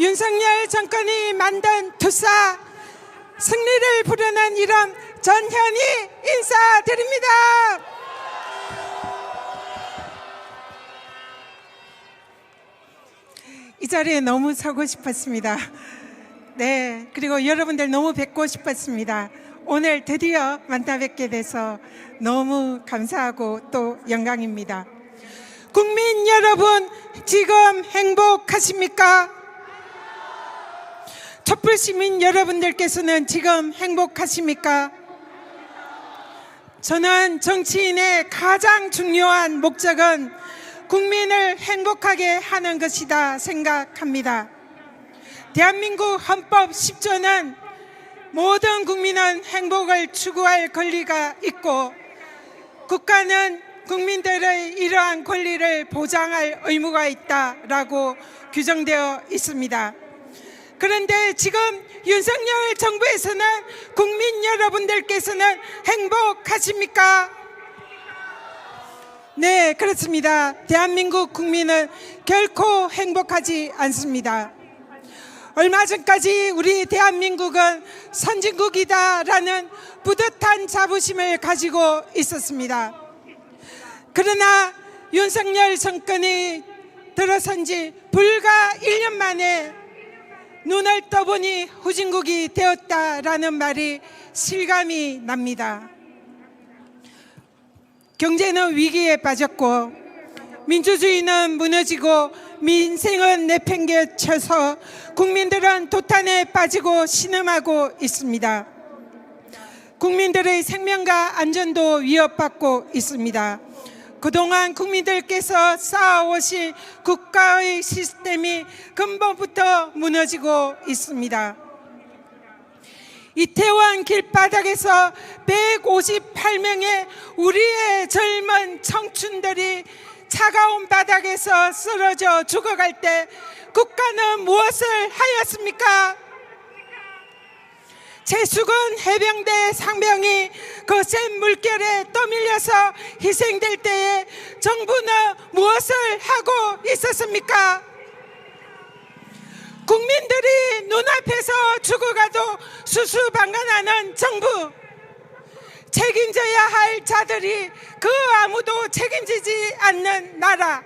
윤석열 정권이 만든 투사 승리를 부르는 이름 전현희 인사드립니다. 이 자리에 너무 서고 싶었습니다. 네, 그리고 여러분들 너무 뵙고 싶었습니다. 오늘 드디어 만나 뵙게 돼서 너무 감사하고 또 영광입니다. 국민 여러분, 지금 행복하십니까? 촛불 시민 여러분들께서는 지금 행복하십니까? 저는 정치인의 가장 중요한 목적은 국민을 행복하게 하는 것이다 생각합니다. 대한민국 헌법 10조는 모든 국민은 행복을 추구할 권리가 있고 국가는 국민들의 이러한 권리를 보장할 의무가 있다라고 규정되어 있습니다. 그런데 지금 윤석열 정부에서는 국민 여러분들께서는 행복하십니까? 네, 그렇습니다. 대한민국 국민은 결코 행복하지 않습니다. 얼마 전까지 우리 대한민국은 선진국이다라는 뿌듯한 자부심을 가지고 있었습니다. 그러나 윤석열 정권이 들어선 지 불과 1년 만에 눈을 떠보니 후진국이 되었다라는 말이 실감이 납니다. 경제는 위기에 빠졌고 민주주의는 무너지고 민생은 내팽개쳐서 국민들은 도탄에 빠지고 신음하고 있습니다. 국민들의 생명과 안전도 위협받고 있습니다. 그동안 국민들께서 쌓아오신 국가의 시스템이 근본부터 무너지고 있습니다. 이태원 길바닥에서 158명의 우리의 젊은 청춘들이 차가운 바닥에서 쓰러져 죽어갈 때 국가는 무엇을 하였습니까? 제수군 해병대 상병이 거센 물결에 떠밀려서 희생될 때에 정부는 무엇을 하고 있었습니까? 국민들이 눈앞에서 죽어가도 수수방관하는 정부. 책임져야 할 자들이 그 아무도 책임지지 않는 나라.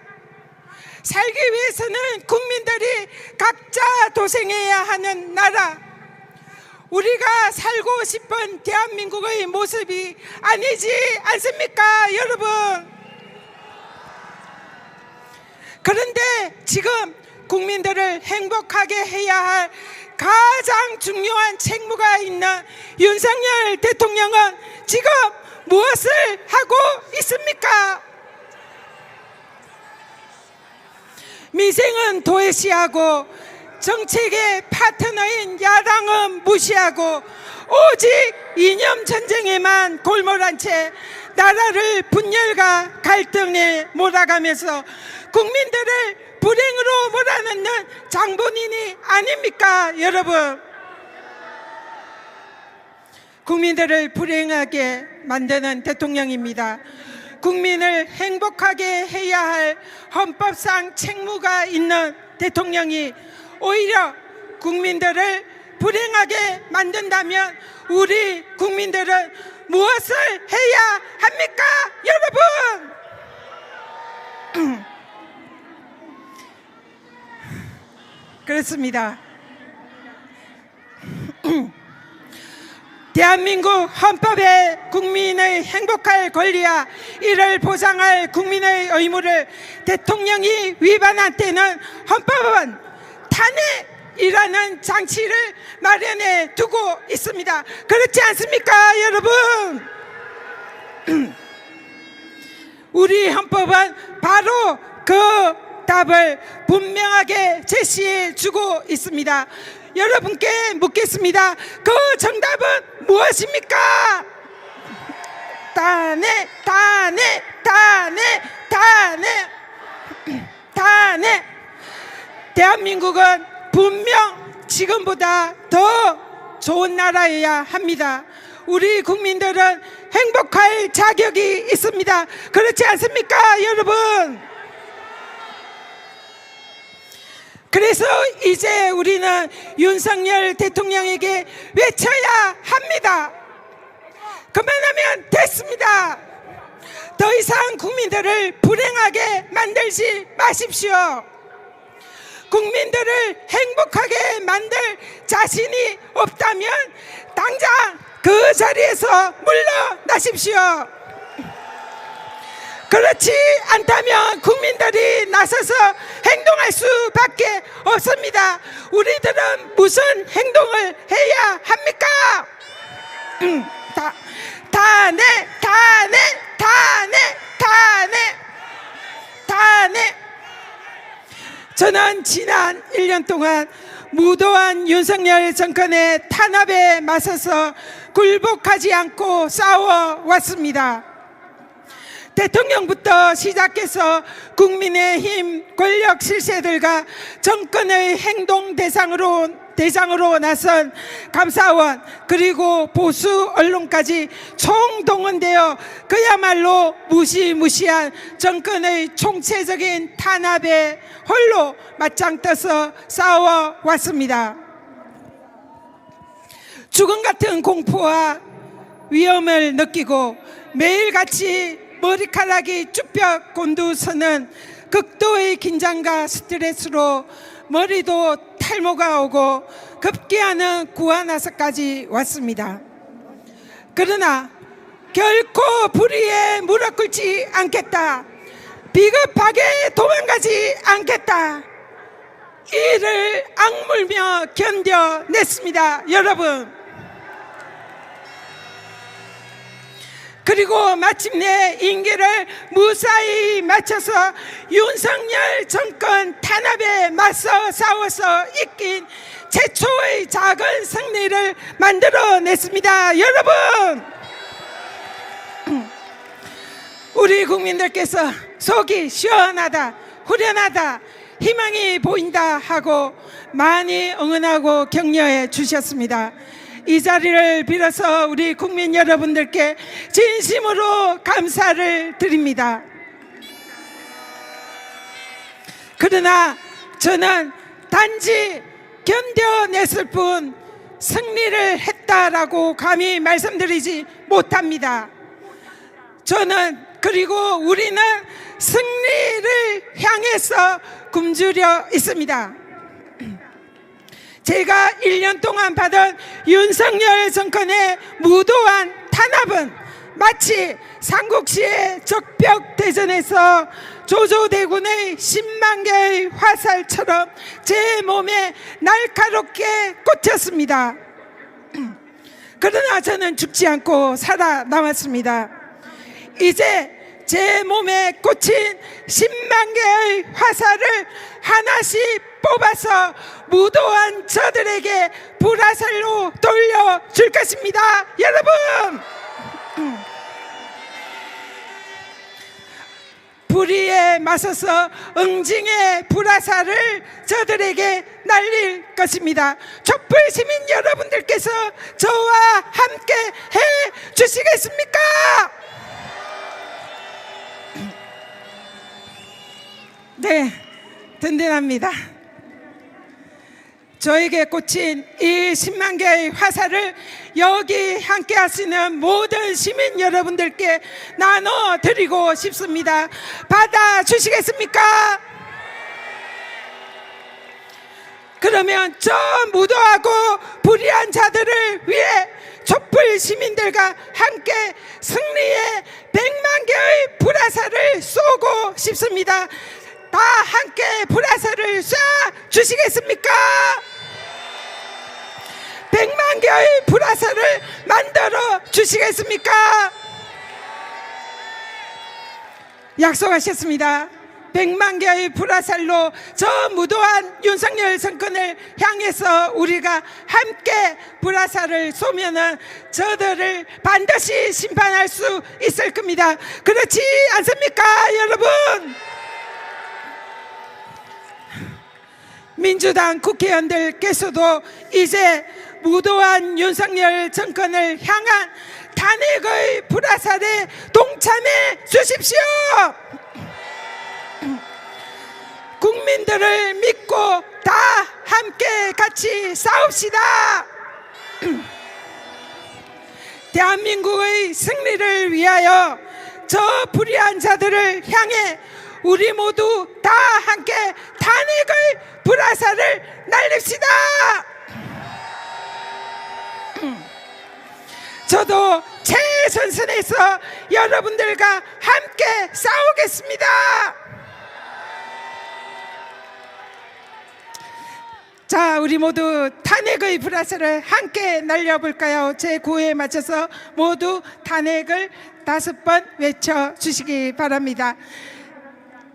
살기 위해서는 국민들이 각자 도생해야 하는 나라 우리가 살고 싶은 대한민국의 모습이 아니지 않습니까 여러분 그런데 지금 국민들을 행복하게 해야 할 가장 중요한 책무가 있는 윤석열 대통령은 지금 무엇을 하고 있습니까? 미생은 도외시하고 정책의 파트너인 야당은 무시하고 오직 이념 전쟁에만 골몰한 채 나라를 분열과 갈등에 몰아가면서 국민들을 불행으로 몰아넣는 장본인이 아닙니까 여러분? 국민들을 불행하게 만드는 대통령입니다. 국민을 행복하게 해야 할 헌법상 책무가 있는 대통령이 오히려 국민들을 불행하게 만든다면 우리 국민들은 무엇을 해야 합니까 여러분 그렇습니다. 대한민국 헌법에 국민의 행복할 권리와 이를 보장할 국민의 의무를 대통령이 위반한 때는 헌법은 탄핵이라는 장치를 마련해 두고 있습니다. 그렇지 않습니까, 여러분? 우리 헌법은 바로 그 답을 분명하게 제시해 주고 있습니다. 여러분께 묻겠습니다. 그 정답은 무엇입니까? 탄핵, 탄핵, 탄핵, 탄핵, 탄핵. 대한민국은 분명 지금보다 더 좋은 나라여야 합니다. 우리 국민들은 행복할 자격이 있습니다. 그렇지 않습니까, 여러분? 그래서 이제 우리는 윤석열 대통령에게 외쳐야 합니다. 그만하면 됐습니다. 더 이상 국민들을 불행하게 만들지 마십시오. 국민들을 행복하게 만들 자신이 없다면 당장 그 자리에서 물러나십시오. 그렇지 않다면 국민들이 나서서 행동할 수밖에 없습니다. 우리들은 무슨 행동을 해야 합니까? 음, 다, 다 내, 다 내, 다 내, 다 내, 다 내. 저는 지난 1년 동안 무도한 윤석열 정권의 탄압에 맞서서 굴복하지 않고 싸워왔습니다. 대통령부터 시작해서 국민의 힘 권력 실세들과 정권의 행동 대상으로 대상으로 나선 감사원 그리고 보수 언론까지 총동원되어 그야말로 무시무시한 정권의 총체적인 탄압에 홀로 맞짱 떠서 싸워왔습니다. 죽음 같은 공포와 위험을 느끼고 매일같이 머리카락이 쭈뼛 곤두서는 극도의 긴장과 스트레스로 머리도 탈모가 오고 급기야는 구안화서까지 왔습니다. 그러나 결코 불의에 무릎 꿇지 않겠다. 비겁하게 도망가지 않겠다. 이를 악물며 견뎌냈습니다. 여러분. 그리고 마침내 임기를 무사히 마쳐서 윤석열 정권 탄압에 맞서 싸워서 이긴 최초의 작은 승리를 만들어냈습니다. 여러분! 우리 국민들께서 속이 시원하다, 후련하다, 희망이 보인다 하고 많이 응원하고 격려해 주셨습니다. 이 자리를 빌어서 우리 국민 여러분들께 진심으로 감사를 드립니다. 그러나 저는 단지 견뎌냈을 뿐 승리를 했다라고 감히 말씀드리지 못합니다. 저는 그리고 우리는 승리를 향해서 굶주려 있습니다. 제가 1년 동안 받은 윤석열 정권의 무도한 탄압은 마치 삼국시의 적벽 대전에서 조조대군의 10만 개의 화살처럼 제 몸에 날카롭게 꽂혔습니다. 그러나 저는 죽지 않고 살아남았습니다. 이제 제 몸에 꽂힌 10만 개의 화살을 하나씩 뽑아서 무도한 저들에게 불화살로 돌려줄 것입니다. 여러분! 불의에 맞서서 응징의 불화살을 저들에게 날릴 것입니다. 촛불 시민 여러분들께서 저와 함께 해 주시겠습니까? 네, 든든합니다. 저에게 꽂힌 이 10만 개의 화살을 여기 함께 하시는 모든 시민 여러분들께 나눠 드리고 싶습니다. 받아 주시겠습니까? 그러면 저 무도하고 불의한 자들을 위해 촛불 시민들과 함께 승리의 백만 개의 불화살을 쏘고 싶습니다. 다 함께 불화살을 쏴 주시겠습니까? 백만 개의 불화살을 만들어 주시겠습니까? 약속하셨습니다. 백만 개의 불화살로 저 무도한 윤석열 정권을 향해서 우리가 함께 불화살을 쏘면은 저들을 반드시 심판할 수 있을 겁니다. 그렇지 않습니까, 여러분? 민주당 국회의원들께서도 이제 무도한 윤석열 정권을 향한 탄핵의 불화살에 동참해 주십시오. 국민들을 믿고 다 함께 같이 싸웁시다. 대한민국의 승리를 위하여 저 불의한 자들을 향해 우리 모두 다 함께 탄핵의 불화살을 날립시다. 저도 최전선에서 여러분들과 함께 싸우겠습니다. 자, 우리 모두 탄핵의 불화살을 함께 날려볼까요? 제 구호에 맞춰서 모두 탄핵을 다섯 번 외쳐 주시기 바랍니다.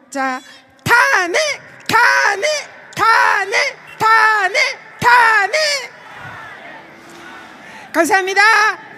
자, 탄핵, 탄핵, 탄핵, 탄핵, 탄핵. 감사합니다.